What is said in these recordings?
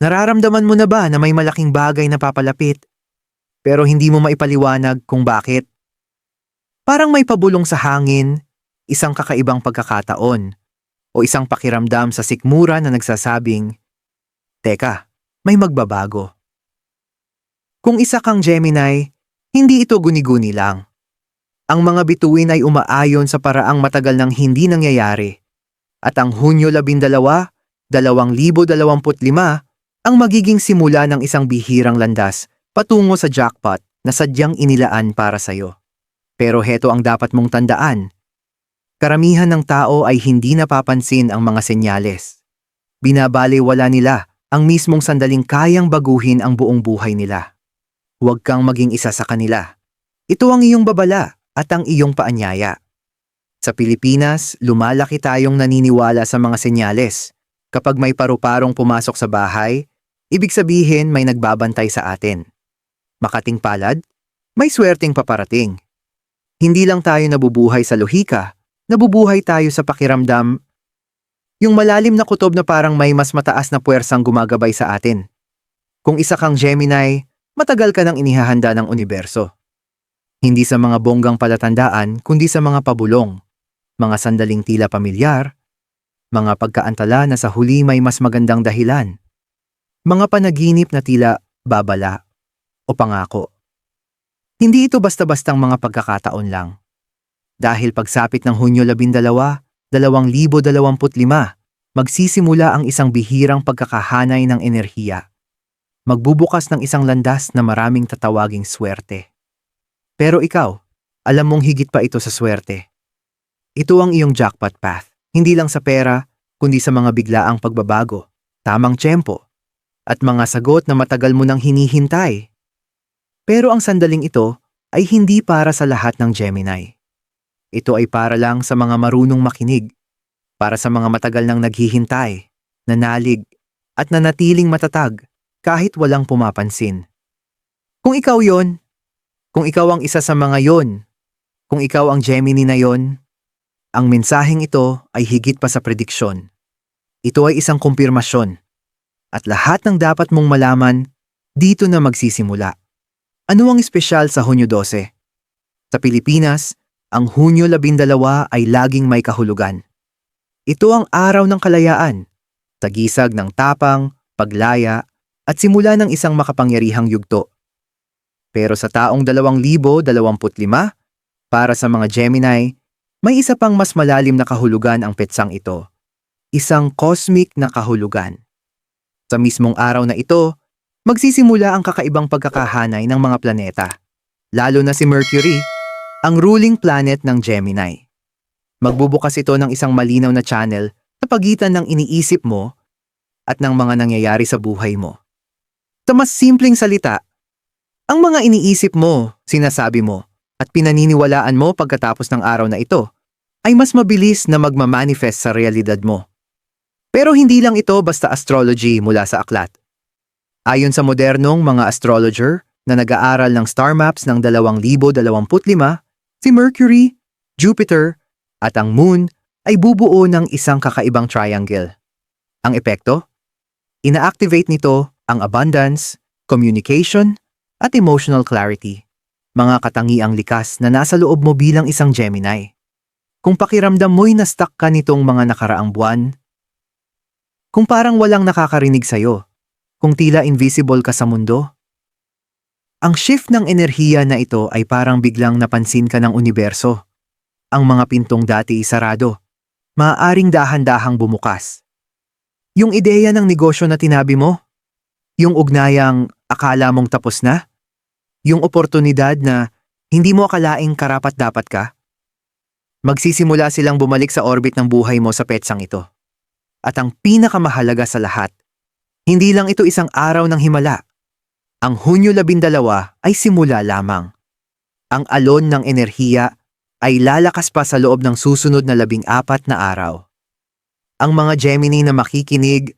Nararamdaman mo na ba na may malaking bagay na papalapit? Pero hindi mo maipaliwanag kung bakit? Parang may pabulong sa hangin, isang kakaibang pagkakataon, o isang pakiramdam sa sikmura na nagsasabing, Teka, may magbabago. Kung isa kang Gemini, hindi ito guni-guni lang. Ang mga bituin ay umaayon sa paraang matagal nang hindi nangyayari. At ang Hunyo 12, 2025 ang magiging simula ng isang bihirang landas patungo sa jackpot na sadyang inilaan para sa'yo. Pero heto ang dapat mong tandaan. Karamihan ng tao ay hindi napapansin ang mga senyales. Binabaliwala nila ang mismong sandaling kayang baguhin ang buong buhay nila. Huwag kang maging isa sa kanila. Ito ang iyong babala at ang iyong paanyaya. Sa Pilipinas, lumalaki tayong naniniwala sa mga senyales. Kapag may paru-parong pumasok sa bahay, ibig sabihin may nagbabantay sa atin. Makating palad, may swerteng paparating. Hindi lang tayo nabubuhay sa lohika, nabubuhay tayo sa pakiramdam. Yung malalim na kutob na parang may mas mataas na puwersang gumagabay sa atin. Kung isa kang Gemini, matagal ka nang inihahanda ng universo. Hindi sa mga bonggang palatandaan, kundi sa mga pabulong, mga sandaling tila pamilyar, mga pagkaantala na sa huli may mas magandang dahilan, mga panaginip na tila babala o pangako. Hindi ito basta-bastang mga pagkakataon lang. Dahil pagsapit ng Hunyo 12, 2025, magsisimula ang isang bihirang pagkakahanay ng enerhiya. Magbubukas ng isang landas na maraming tatawaging swerte. Pero ikaw, alam mong higit pa ito sa swerte. Ito ang iyong jackpot path, hindi lang sa pera, kundi sa mga biglaang pagbabago, tamang tiyempo, at mga sagot na matagal mo nang hinihintay. Pero ang sandaling ito ay hindi para sa lahat ng Gemini. Ito ay para lang sa mga marunong makinig, para sa mga matagal nang naghihintay, nanalig, at nanatiling matatag kahit walang pumapansin. Kung ikaw yon, kung ikaw ang isa sa mga yon, kung ikaw ang Gemini na yon, ang mensaheng ito ay higit pa sa prediksyon. Ito ay isang kumpirmasyon. At lahat ng dapat mong malaman, dito na magsisimula. Ano ang espesyal sa Hunyo 12? Sa Pilipinas, ang Hunyo 12 ay laging may kahulugan. Ito ang araw ng kalayaan, tagisag ng tapang, paglaya, at simula ng isang makapangyarihang yugto. Pero sa taong 2025, para sa mga Gemini, may isa pang mas malalim na kahulugan ang petsang ito. Isang cosmic na kahulugan. Sa mismong araw na ito, magsisimula ang kakaibang pagkakahanay ng mga planeta. Lalo na si Mercury, ang ruling planet ng Gemini. Magbubukas ito ng isang malinaw na channel sa pagitan ng iniisip mo at ng mga nangyayari sa buhay mo. Sa mas simpleng salita, ang mga iniisip mo, sinasabi mo, at pinaniniwalaan mo pagkatapos ng araw na ito, ay mas mabilis na magmamanifest sa realidad mo. Pero hindi lang ito basta astrology mula sa aklat. Ayon sa modernong mga astrologer na nag-aaral ng star maps ng 2025, si Mercury, Jupiter, at ang Moon ay bubuo ng isang kakaibang triangle. Ang epekto? Ina-activate nito ang abundance, communication, at emotional clarity. Mga katangiang likas na nasa loob mo bilang isang Gemini. Kung pakiramdam mo'y na-stuck ka nitong mga nakaraang buwan, kung parang walang nakakarinig sa'yo, kung tila invisible ka sa mundo, ang shift ng enerhiya na ito ay parang biglang napansin ka ng universo. Ang mga pintong dati sarado, maaaring dahan-dahang bumukas. Yung ideya ng negosyo na tinabi mo, yung ugnayang akala mong tapos na? Yung oportunidad na hindi mo akalaing karapat dapat ka? Magsisimula silang bumalik sa orbit ng buhay mo sa petsang ito. At ang pinakamahalaga sa lahat, hindi lang ito isang araw ng himala. Ang Hunyo 12 ay simula lamang. Ang alon ng enerhiya ay lalakas pa sa loob ng susunod na labing apat na araw. Ang mga Gemini na makikinig,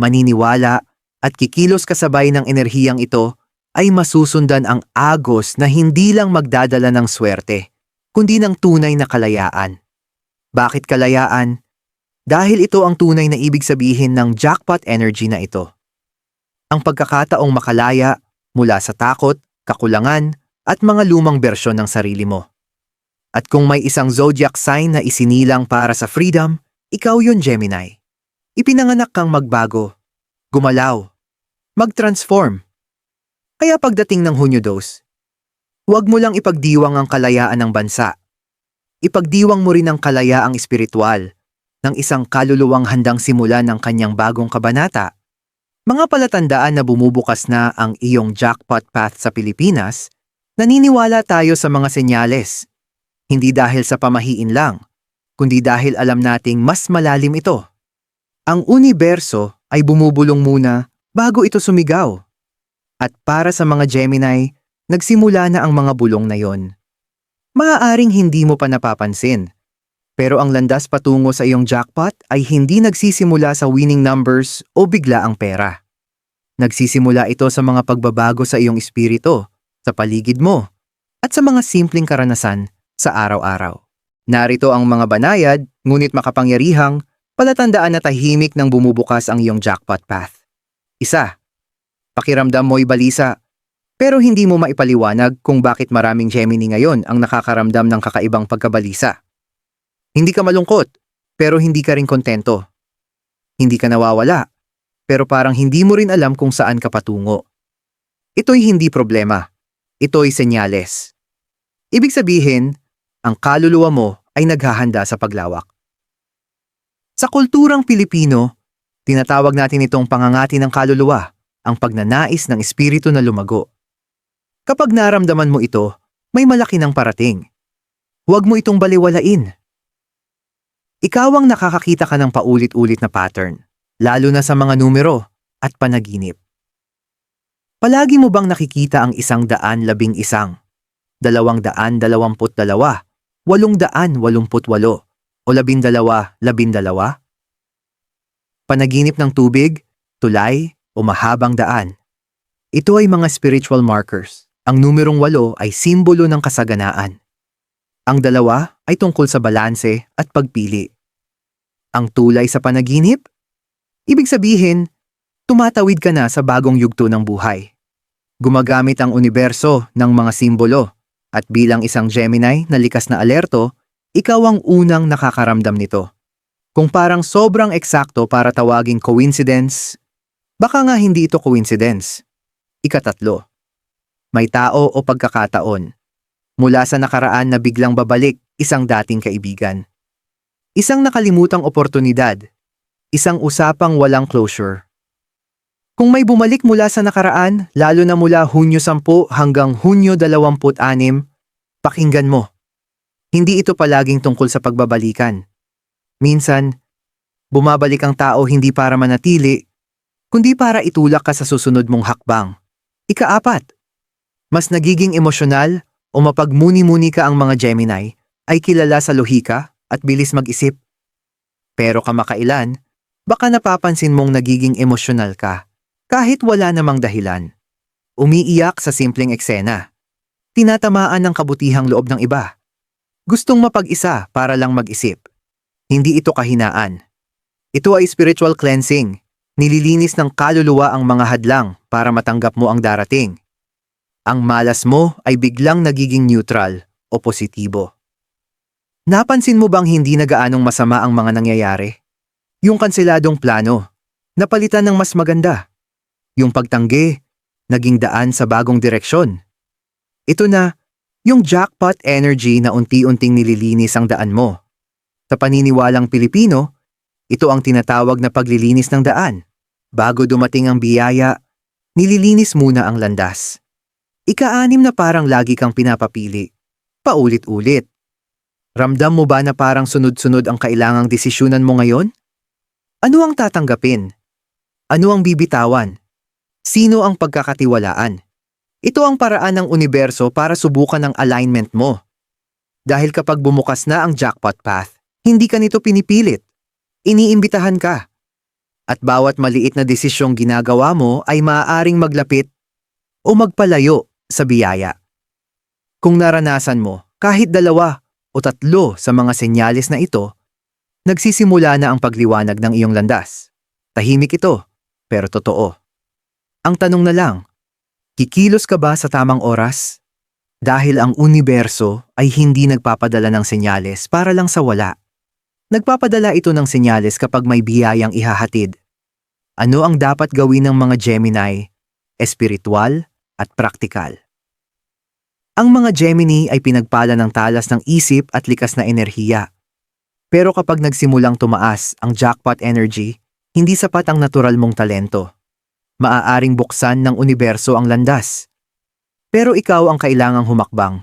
maniniwala, at kikilos kasabay ng enerhiyang ito ay masusundan ang agos na hindi lang magdadala ng swerte, kundi ng tunay na kalayaan. Bakit kalayaan? Dahil ito ang tunay na ibig sabihin ng jackpot energy na ito. Ang pagkakataong makalaya mula sa takot, kakulangan, at mga lumang bersyon ng sarili mo. At kung may isang zodiac sign na isinilang para sa freedom, ikaw yun Gemini. Ipinanganak kang magbago, gumalaw, mag-transform. Kaya pagdating ng Hunyo dos, huwag mo lang ipagdiwang ang kalayaan ng bansa. Ipagdiwang mo rin ang kalayaang espiritual ng isang kaluluwang handang simulan ng kanyang bagong kabanata. Mga palatandaan na bumubukas na ang iyong jackpot path sa Pilipinas, naniniwala tayo sa mga senyales. Hindi dahil sa pamahiin lang, kundi dahil alam nating mas malalim ito. Ang universo ay bumubulong muna bago ito sumigaw. At para sa mga Gemini, nagsimula na ang mga bulong na yon. Maaaring hindi mo pa napapansin, pero ang landas patungo sa iyong jackpot ay hindi nagsisimula sa winning numbers o bigla ang pera. Nagsisimula ito sa mga pagbabago sa iyong espiritu, sa paligid mo, at sa mga simpleng karanasan sa araw-araw. Narito ang mga banayad, ngunit makapangyarihang, palatandaan na tahimik nang bumubukas ang iyong jackpot path. Isa, pakiramdam mo'y balisa, pero hindi mo maipaliwanag kung bakit maraming Gemini ngayon ang nakakaramdam ng kakaibang pagkabalisa. Hindi ka malungkot, pero hindi ka rin kontento. Hindi ka nawawala, pero parang hindi mo rin alam kung saan ka patungo. Ito'y hindi problema. Ito'y senyales. Ibig sabihin, ang kaluluwa mo ay naghahanda sa paglawak. Sa kulturang Pilipino, tinatawag natin itong pangangati ng kaluluwa, ang pagnanais ng espiritu na lumago. Kapag naramdaman mo ito, may malaki ng parating. Huwag mo itong baliwalain. Ikaw ang nakakakita ka ng paulit-ulit na pattern, lalo na sa mga numero at panaginip. Palagi mo bang nakikita ang isang daan labing isang, dalawang daan dalawamput dalawa, walong daan walumput walo, o labindalawa labindalawa? Panaginip ng tubig, tulay, o mahabang daan. Ito ay mga spiritual markers. Ang numerong walo ay simbolo ng kasaganaan. Ang dalawa ay tungkol sa balanse at pagpili. Ang tulay sa panaginip? Ibig sabihin, tumatawid ka na sa bagong yugto ng buhay. Gumagamit ang universo ng mga simbolo at bilang isang Gemini na likas na alerto, ikaw ang unang nakakaramdam nito. Kung parang sobrang eksakto para tawaging coincidence, baka nga hindi ito coincidence. Ikatatlo, may tao o pagkakataon. Mula sa nakaraan na biglang babalik isang dating kaibigan. Isang nakalimutang oportunidad. Isang usapang walang closure. Kung may bumalik mula sa nakaraan, lalo na mula Hunyo 10 hanggang Hunyo 26, pakinggan mo. Hindi ito palaging tungkol sa pagbabalikan. Minsan, bumabalik ang tao hindi para manatili, kundi para itulak ka sa susunod mong hakbang. Ikaapat, mas nagiging emosyonal o mapagmuni-muni ka ang mga Gemini ay kilala sa lohika at bilis mag-isip. Pero kamakailan, baka napapansin mong nagiging emosyonal ka kahit wala namang dahilan. Umiiyak sa simpleng eksena. Tinatamaan ng kabutihang loob ng iba. Gustong mapag-isa para lang mag-isip. Hindi ito kahinaan. Ito ay spiritual cleansing. Nililinis ng kaluluwa ang mga hadlang para matanggap mo ang darating. Ang malas mo ay biglang nagiging neutral o positibo. Napansin mo bang hindi na gaanong masama ang mga nangyayari? Yung kanseladong plano, napalitan ng mas maganda. Yung pagtanggi, naging daan sa bagong direksyon. Ito na, yung jackpot energy na unti-unting nililinis ang daan mo. Sa paniniwalang Pilipino, ito ang tinatawag na paglilinis ng daan. Bago dumating ang biyaya, nililinis muna ang landas. Ika-anim na parang lagi kang pinapapili. Paulit-ulit. Ramdam mo ba na parang sunod-sunod ang kailangang desisyunan mo ngayon? Ano ang tatanggapin? Ano ang bibitawan? Sino ang pagkakatiwalaan? Ito ang paraan ng universo para subukan ang alignment mo. Dahil kapag bumukas na ang jackpot path, hindi ka nito pinipilit. Iniimbitahan ka at bawat maliit na desisyong ginagawa mo ay maaaring maglapit o magpalayo sa biyaya. Kung naranasan mo kahit dalawa o tatlo sa mga senyales na ito, nagsisimula na ang pagliwanag ng iyong landas. Tahimik ito, pero totoo. Ang tanong na lang, kikilos ka ba sa tamang oras? Dahil ang universo ay hindi nagpapadala ng senyales para lang sa wala. Nagpapadala ito ng senyales kapag may biyayang ihahatid. Ano ang dapat gawin ng mga Gemini? Espiritual at praktikal. Ang mga Gemini ay pinagpala ng talas ng isip at likas na enerhiya. Pero kapag nagsimulang tumaas ang jackpot energy, hindi sapat ang natural mong talento. Maaaring buksan ng universo ang landas. Pero ikaw ang kailangang humakbang.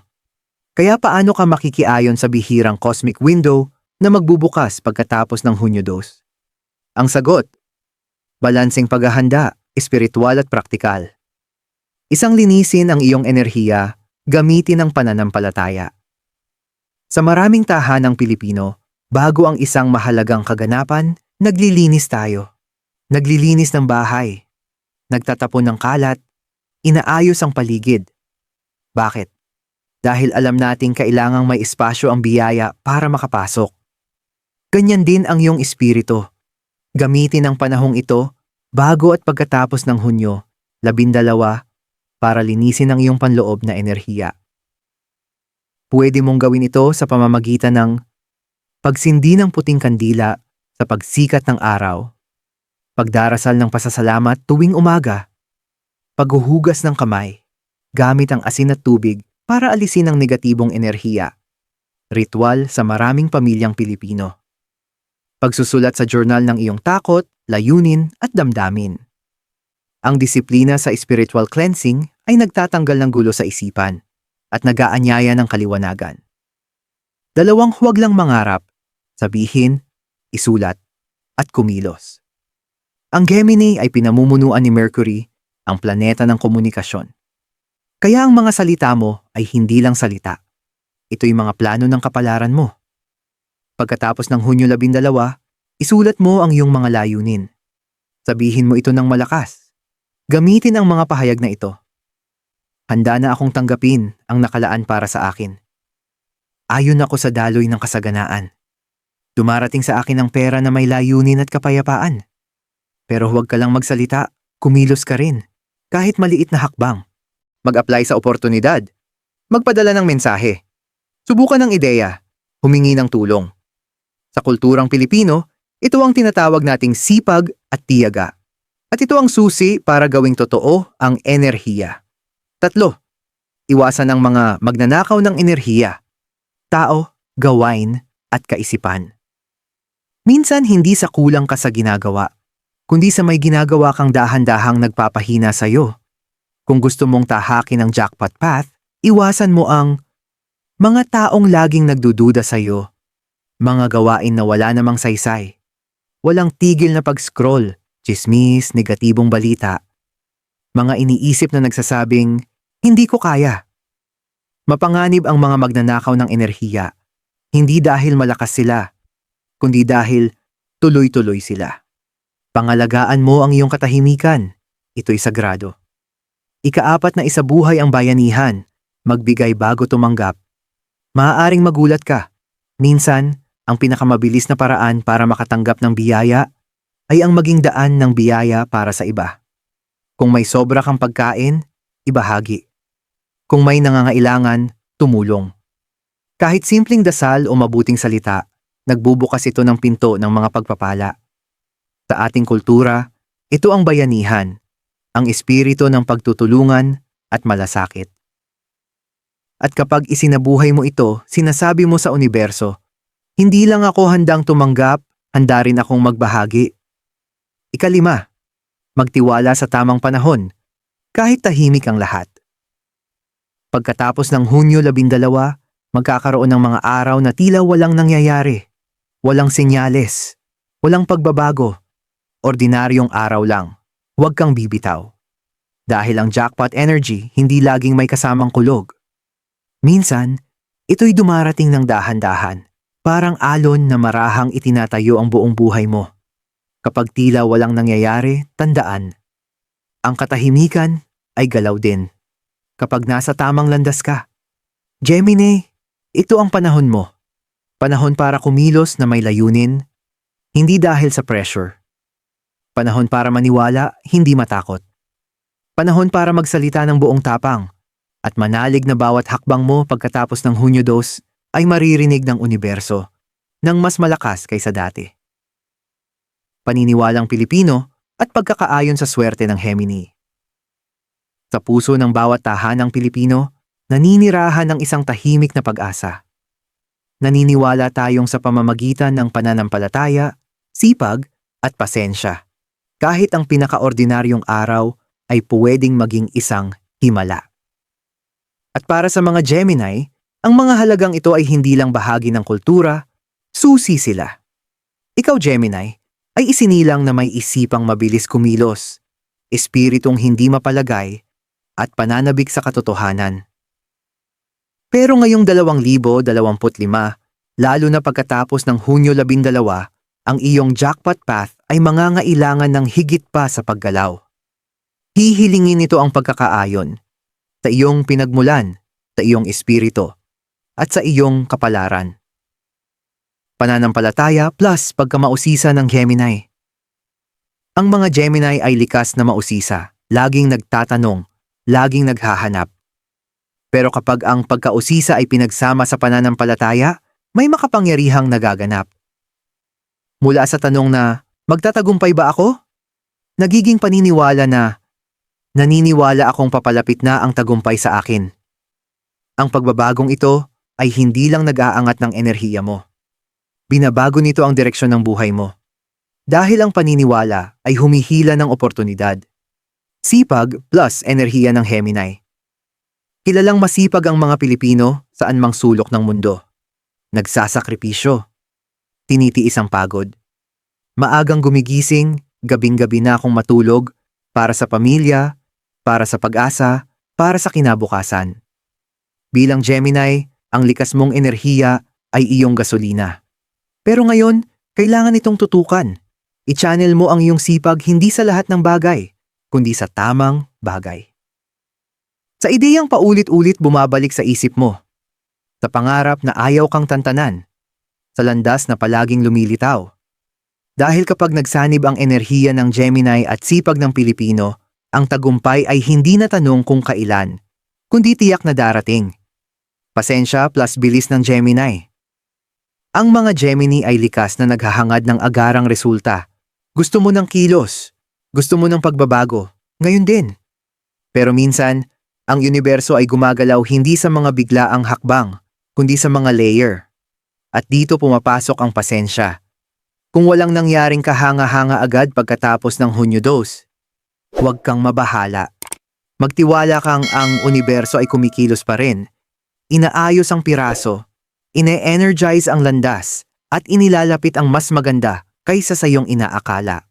Kaya paano ka makikiayon sa bihirang cosmic window na magbubukas pagkatapos ng Hunyo 2? Ang sagot, balanseng paghahanda, espiritual at praktikal. Isang linisin ang iyong enerhiya, gamitin ang pananampalataya. Sa maraming tahanang Pilipino, bago ang isang mahalagang kaganapan, naglilinis tayo. Naglilinis ng bahay. Nagtatapon ng kalat. Inaayos ang paligid. Bakit? Dahil alam nating kailangang may espasyo ang biyaya para makapasok. Ganyan din ang iyong espiritu. Gamitin ang panahong ito bago at pagkatapos ng Hunyo, labindalawa, para linisin ang iyong panloob na enerhiya. Pwede mong gawin ito sa pamamagitan ng pagsindi ng puting kandila sa pagsikat ng araw, pagdarasal ng pasasalamat tuwing umaga, paghuhugas ng kamay, gamit ang asin at tubig para alisin ang negatibong enerhiya. Ritual sa maraming pamilyang Pilipino. Pagsusulat sa journal ng iyong takot, layunin at damdamin. Ang disiplina sa spiritual cleansing ay nagtatanggal ng gulo sa isipan at nagaanyaya ng kaliwanagan. Dalawang huwag lang mangarap, sabihin, isulat, at kumilos. Ang Gemini ay pinamumunuan ni Mercury, ang planeta ng komunikasyon. Kaya ang mga salita mo ay hindi lang salita. Ito'y mga plano ng kapalaran mo. Pagkatapos ng Hunyo 12, isulat mo ang iyong mga layunin. Sabihin mo ito ng malakas. Gamitin ang mga pahayag na ito. Handa na akong tanggapin ang nakalaan para sa akin. Ayon ako sa daloy ng kasaganaan. Dumarating sa akin ang pera na may layunin at kapayapaan. Pero huwag ka lang magsalita, kumilos ka rin, kahit maliit na hakbang. Mag-apply sa oportunidad. Magpadala ng mensahe. Subukan ng ideya. Humingi ng tulong. Sa kulturang Pilipino, ito ang tinatawag nating sipag at tiyaga. At ito ang susi para gawing totoo ang enerhiya. Tatlo, iwasan ang mga magnanakaw ng enerhiya. Tao, gawain, at kaisipan. Minsan hindi sa kulang ka sa ginagawa, kundi sa may ginagawa kang dahan-dahang nagpapahina sa'yo. Kung gusto mong tahakin ang jackpot path, iwasan mo ang mga taong laging nagdududa sa'yo. Mga gawain na wala namang saysay. Walang tigil na pag-scroll, chismis, negatibong balita. Mga iniisip na nagsasabing, hindi ko kaya. Mapanganib ang mga magnanakaw ng enerhiya. Hindi dahil malakas sila, kundi dahil tuloy-tuloy sila. Pangalagaan mo ang iyong katahimikan. Ito'y sagrado. Ikaapat na isabuhay ang bayanihan, magbigay bago tumanggap. Maaaring magulat ka. Minsan, ang pinakamabilis na paraan para makatanggap ng biyaya ay ang maging daan ng biyaya para sa iba. Kung may sobra kang pagkain, ibahagi. Kung may nangangailangan, tumulong. Kahit simpleng dasal o mabuting salita, nagbubukas ito ng pinto ng mga pagpapala. Sa ating kultura, ito ang bayanihan, ang espiritu ng pagtutulungan at malasakit. At kapag isinabuhay mo ito, sinasabi mo sa universo, hindi lang ako handang tumanggap, handa rin akong magbahagi. Ikalima, magtiwala sa tamang panahon, kahit tahimik ang lahat. Pagkatapos ng Hunyo 12, magkakaroon ng mga araw na tila walang nangyayari, walang senyales, walang pagbabago, ordinaryong araw lang. Huwag kang bibitaw. Dahil ang jackpot energy hindi laging may kasamang kulog. Minsan, ito'y dumarating ng dahan-dahan, parang alon na marahang itinatayo ang buong buhay mo. Kapag tila walang nangyayari, tandaan. Ang katahimikan ay galaw din. Kapag nasa tamang landas ka. Gemini, ito ang panahon mo. Panahon para kumilos na may layunin, hindi dahil sa pressure Panahon para maniwala, hindi matakot. Panahon para magsalita ng buong tapang at manalig na bawat hakbang mo pagkatapos ng Hunyo 2 ay maririnig ng universo ng mas malakas kaysa dati. Paniniwalang Pilipino at pagkakaayon sa swerte ng Gemini. Sa puso ng bawat tahanang Pilipino, naninirahan ng isang tahimik na pag-asa. Naniniwala tayong sa pamamagitan ng pananampalataya, sipag at pasensya. Kahit ang pinakaordinaryong araw ay pwedeng maging isang himala. At para sa mga Gemini, ang mga halagang ito ay hindi lang bahagi ng kultura, susi sila. Ikaw Gemini, ay isinilang na may isipang mabilis kumilos, espiritong hindi mapalagay, at pananabik sa katotohanan. Pero ngayong 2025, lalo na pagkatapos ng Hunyo 12, ang iyong jackpot path ay mangangailangan ng higit pa sa paggalaw. Hihilingin nito ang pagkakaayon sa iyong pinagmulan, sa iyong espiritu, at sa iyong kapalaran. Pananampalataya plus pagkamausisa ng Gemini. Ang mga Gemini ay likas na mausisa, laging nagtatanong, laging naghahanap. Pero kapag ang pagkausisa ay pinagsama sa pananampalataya, may makapangyarihang nagaganap. Mula sa tanong na, magtatagumpay ba ako? Nagiging paniniwala na, naniniwala akong papalapit na ang tagumpay sa akin. Ang pagbabagong ito ay hindi lang nag-aangat ng enerhiya mo. Binabago nito ang direksyon ng buhay mo. Dahil ang paniniwala ay humihila ng oportunidad. Sipag plus enerhiya ng Gemini. Kilalang masipag ang mga Pilipino saan mang sulok ng mundo. Nagsasakripisyo. Tinitiis ang pagod. Maagang gumigising, gabing-gabi na akong matulog para sa pamilya, para sa pag-asa, para sa kinabukasan. Bilang Gemini, ang likas mong enerhiya ay iyong gasolina. Pero ngayon, kailangan itong tutukan. I-channel mo ang iyong sipag hindi sa lahat ng bagay, kundi sa tamang bagay. Sa ideyang paulit-ulit bumabalik sa isip mo. Sa pangarap na ayaw kang tantanan. Sa landas na palaging lumilitaw. Dahil kapag nagsanib ang enerhiya ng Gemini at sipag ng Pilipino, ang tagumpay ay hindi na tanong kung kailan, kundi tiyak na darating. Pasensya plus bilis ng Gemini. Ang mga Gemini ay likas na naghahangad ng agarang resulta. Gusto mo ng kilos. Gusto mo ng pagbabago. Ngayon din. Pero minsan, ang universo ay gumagalaw hindi sa mga biglaang hakbang, kundi sa mga layer. At dito pumapasok ang pasensya. Kung walang nangyaring kahanga-hanga agad pagkatapos ng Hunyo 2, huwag kang mabahala. Magtiwala kang ang universo ay kumikilos pa rin. Inaayos ang piraso ine-energize ang landas at inilalapit ang mas maganda kaysa sa iyong inaakala.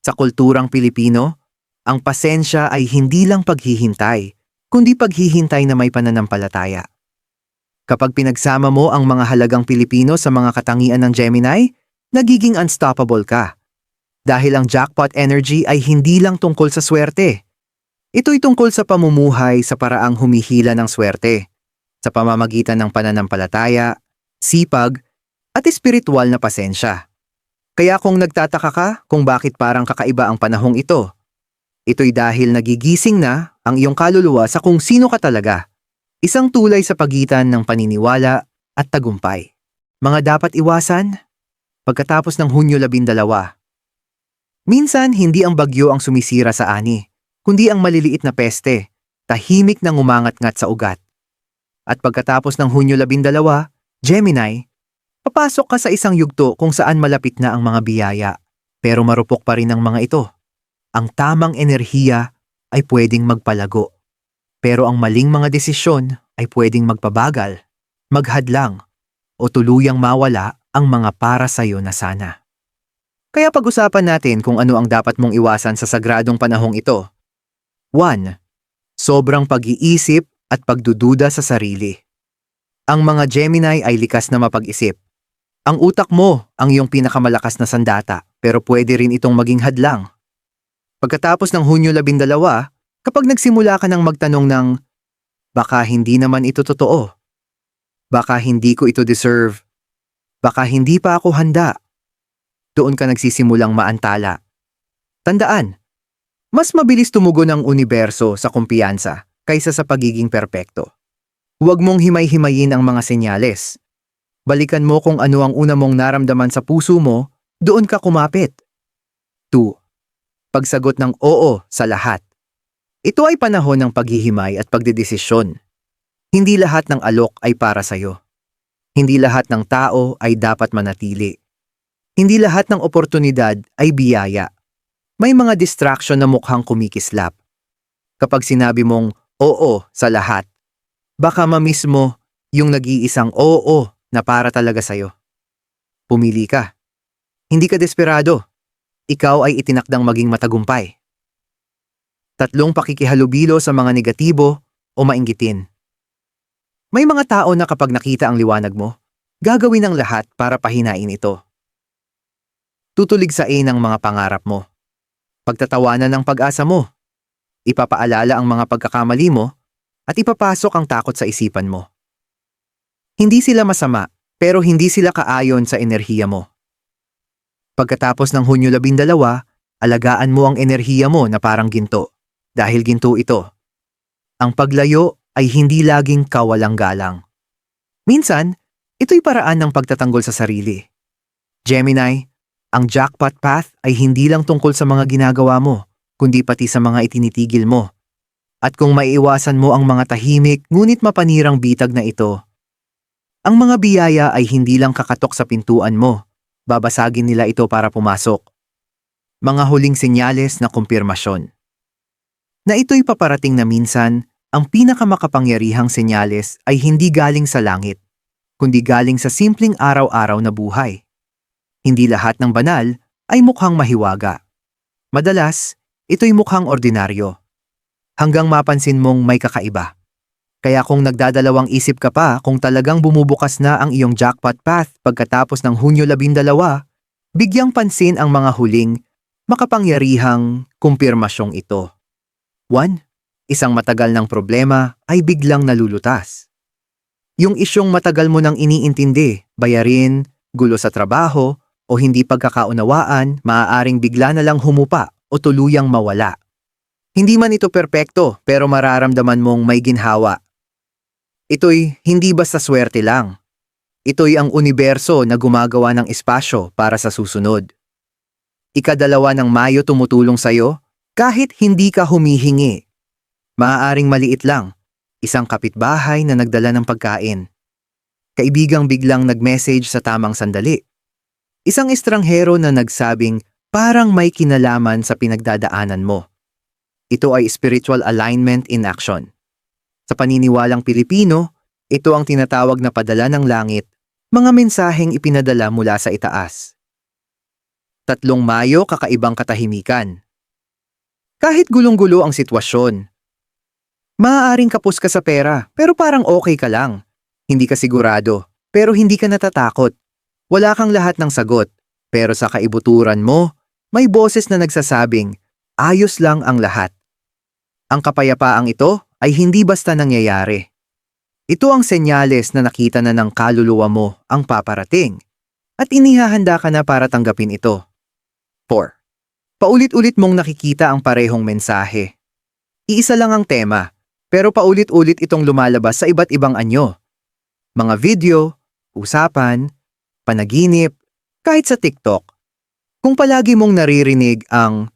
Sa kulturang Pilipino, ang pasensya ay hindi lang paghihintay, kundi paghihintay na may pananampalataya. Kapag pinagsama mo ang mga halagang Pilipino sa mga katangian ng Gemini, nagiging unstoppable ka. Dahil ang jackpot energy ay hindi lang tungkol sa swerte. Ito'y tungkol sa pamumuhay sa paraang humihila ng swerte sa pamamagitan ng pananampalataya, sipag, at espiritual na pasensya. Kaya kung nagtataka ka kung bakit parang kakaiba ang panahong ito, ito'y dahil nagigising na ang iyong kaluluwa sa kung sino ka talaga. Isang tulay sa pagitan ng paniniwala at tagumpay. Mga dapat iwasan? Pagkatapos ng Hunyo 12. Minsan, hindi ang bagyo ang sumisira sa ani, kundi ang maliliit na peste, tahimik na umangat-ngat sa ugat. At pagkatapos ng Hunyo 12, Gemini, papasok ka sa isang yugto kung saan malapit na ang mga biyaya, pero marupok pa rin ang mga ito. Ang tamang enerhiya ay pwedeng magpalago. Pero ang maling mga desisyon ay pwedeng magpabagal, maghadlang, o tuluyang mawala ang mga para sa'yo na sana. Kaya pag-usapan natin kung ano ang dapat mong iwasan sa sagradong panahong ito. 1. Sobrang pag-iisip at pagdududa sa sarili. Ang mga Gemini ay likas na mapag-isip. Ang utak mo ang iyong pinakamalakas na sandata pero pwede rin itong maging hadlang. Pagkatapos ng Hunyo 12, kapag nagsimula ka ng magtanong ng baka hindi naman ito totoo, baka hindi ko ito deserve, baka hindi pa ako handa, doon ka nagsisimulang maantala. Tandaan, Mas mabilis tumugon ang universo sa kumpiyansa kaysa sa pagiging perpekto. Huwag mong himay-himayin ang mga senyales. Balikan mo kung ano ang una mong naramdaman sa puso mo, doon ka kumapit. 2. Pagsagot ng oo sa lahat. Ito ay panahon ng paghihimay at pagdedesisyon. Hindi lahat ng alok ay para sa'yo. Hindi lahat ng tao ay dapat manatili. Hindi lahat ng oportunidad ay biyaya. May mga distraction na mukhang kumikislap. Kapag sinabi mong oo sa lahat, baka mamiss mo yung nag-iisang oo na para talaga sa'yo. Pumili ka. Hindi ka desperado. Ikaw ay itinakdang maging matagumpay. Tatlong pakikihalubilo sa mga negatibo o mainggitin. May mga tao na kapag nakita ang liwanag mo, gagawin ang lahat para pahinain ito. Tutuligsain ang mga pangarap mo. Pagtatawanan ng pag-asa mo. Ipapaalala ang mga pagkakamali mo at ipapasok ang takot sa isipan mo. Hindi sila masama, pero hindi sila kaayon sa enerhiya mo. Pagkatapos ng Hunyo 12, alagaan mo ang enerhiya mo na parang ginto, dahil ginto ito. Ang paglayo ay hindi laging kawalang galang. Minsan, ito'y paraan ng pagtatanggol sa sarili. Gemini, ang jackpot path ay hindi lang tungkol sa mga ginagawa mo, kundi pati sa mga itinitigil mo. At kung maiiwasan mo ang mga tahimik ngunit mapanirang bitag na ito, ang mga biyaya ay hindi lang kakatok sa pintuan mo, babasagin nila ito para pumasok. Mga huling senyales na kumpirmasyon. Na ito'y paparating na minsan, ang pinakamakapangyarihang senyales ay hindi galing sa langit, kundi galing sa simpleng araw-araw na buhay. Hindi lahat ng banal ay mukhang mahiwaga. Madalas, ito'y mukhang ordinaryo. Hanggang mapansin mong may kakaiba. Kaya kung nagdadalawang isip ka pa kung talagang bumubukas na ang iyong jackpot path pagkatapos ng Hunyo 12, bigyang pansin ang mga huling makapangyarihang kumpirmasyong ito. 1. Isang matagal ng problema ay biglang nalulutas. Yung isyong matagal mo nang iniintindi, bayarin, gulo sa trabaho, o hindi pagkakaunawaan, maaaring bigla na lang humupa o tuluyang mawala. Hindi man ito perpekto pero mararamdaman mong may ginhawa Ito'y hindi basta swerte lang. Ito'y ang universo na gumagawa ng espasyo para sa susunod. Ikadalawa ng Mayo tumutulong sa'yo kahit hindi ka humihingi. Maaaring maliit lang, isang kapitbahay na nagdala ng pagkain. Kaibigang biglang nag-message sa tamang sandali. Isang estranghero na nagsabing parang may kinalaman sa pinagdadaanan mo. Ito ay spiritual alignment in action. Sa paniniwalang Pilipino, ito ang tinatawag na padala ng langit, mga mensaheng ipinadala mula sa itaas. Tatlong Mayo kakaibang katahimikan. Kahit gulong-gulo ang sitwasyon, maaaring kapos ka sa pera pero parang okay ka lang. Hindi ka sigurado, pero hindi ka natatakot. Wala kang lahat ng sagot, pero sa kaibuturan mo, may boses na nagsasabing, ayos lang ang lahat. Ang kapayapaang ito ay hindi basta nangyayari. Ito ang senyales na nakita na ng kaluluwa mo ang paparating at inihahanda ka na para tanggapin ito. 4. Paulit-ulit mong nakikita ang parehong mensahe. Iisa lang ang tema, pero paulit-ulit itong lumalabas sa iba't ibang anyo. Mga video, usapan, panaginip, kahit sa TikTok. Kung palagi mong naririnig ang,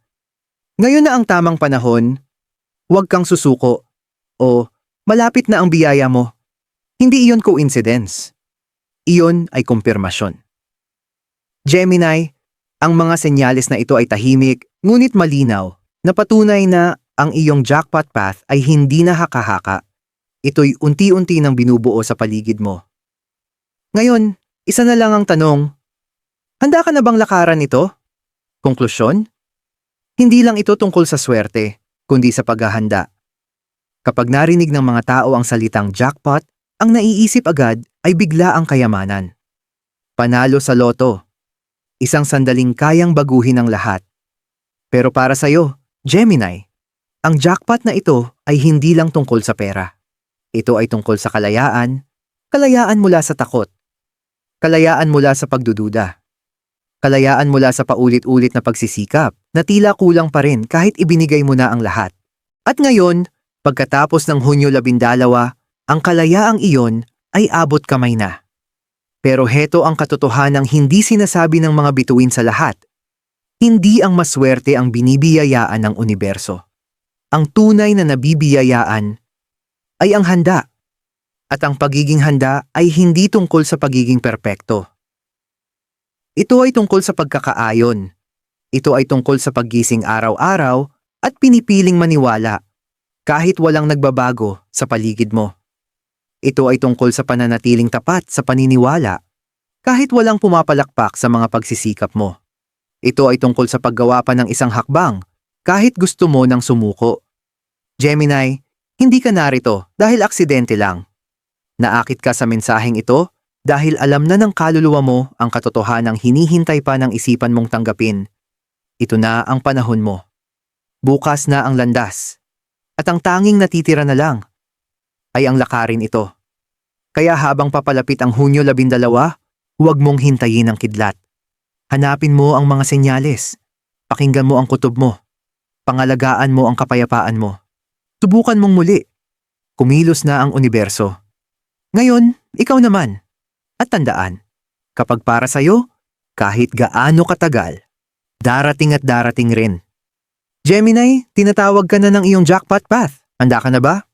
ngayon na ang tamang panahon, huwag kang susuko, o malapit na ang biyaya mo. Hindi iyon coincidence. Iyon ay kumpirmasyon. Gemini, ang mga senyales na ito ay tahimik ngunit malinaw na patunay na ang iyong jackpot path ay hindi na haka-haka. Ito'y unti-unti nang binubuo sa paligid mo. Ngayon, isa na lang ang tanong, handa ka na bang lakaran ito? Konklusyon? Hindi lang ito tungkol sa swerte, kundi sa paghahanda. Kapag narinig ng mga tao ang salitang jackpot, ang naiisip agad ay bigla ang kayamanan. Panalo sa loto. Isang sandaling kayang baguhin ang lahat. Pero para sa'yo, Gemini, ang jackpot na ito ay hindi lang tungkol sa pera. Ito ay tungkol sa kalayaan, kalayaan mula sa takot, kalayaan mula sa pagdududa, Kalayaan mula sa paulit-ulit na pagsisikap na tila kulang pa rin kahit ibinigay mo na ang lahat. At ngayon, pagkatapos ng Hunyo 12, ang kalayaang iyon ay abot kamay na. Pero heto ang katotohanang hindi sinasabi ng mga bituin sa lahat. Hindi ang maswerte ang binibiyayaan ng universo. Ang tunay na nabibiyayaan ay ang handa. At ang pagiging handa ay hindi tungkol sa pagiging perpekto. Ito ay tungkol sa pagkakaayon. Ito ay tungkol sa paggising araw-araw at pinipiling maniwala kahit walang nagbabago sa paligid mo. Ito ay tungkol sa pananatiling tapat sa paniniwala kahit walang pumapalakpak sa mga pagsisikap mo. Ito ay tungkol sa paggawa pa ng isang hakbang kahit gusto mo ng sumuko. Gemini, hindi ka narito dahil aksidente lang. Naakit ka sa mensaheng ito dahil alam na ng kaluluwa mo ang katotohanang hinihintay pa ng isipan mong tanggapin. Ito na ang panahon mo. Bukas na ang landas. At ang tanging natitira na lang ay ang lakarin ito. Kaya habang papalapit ang Hunyo 12, huwag mong hintayin ang kidlat. Hanapin mo ang mga senyales. Pakinggan mo ang kutob mo. Pangalagaan mo ang kapayapaan mo. Subukan mong muli. Kumilos na ang universo. Ngayon, ikaw naman. At tandaan, kapag para sa'yo, kahit gaano katagal, darating at darating rin. Gemini, tinatawag ka na ng iyong jackpot path. Handa ka na ba?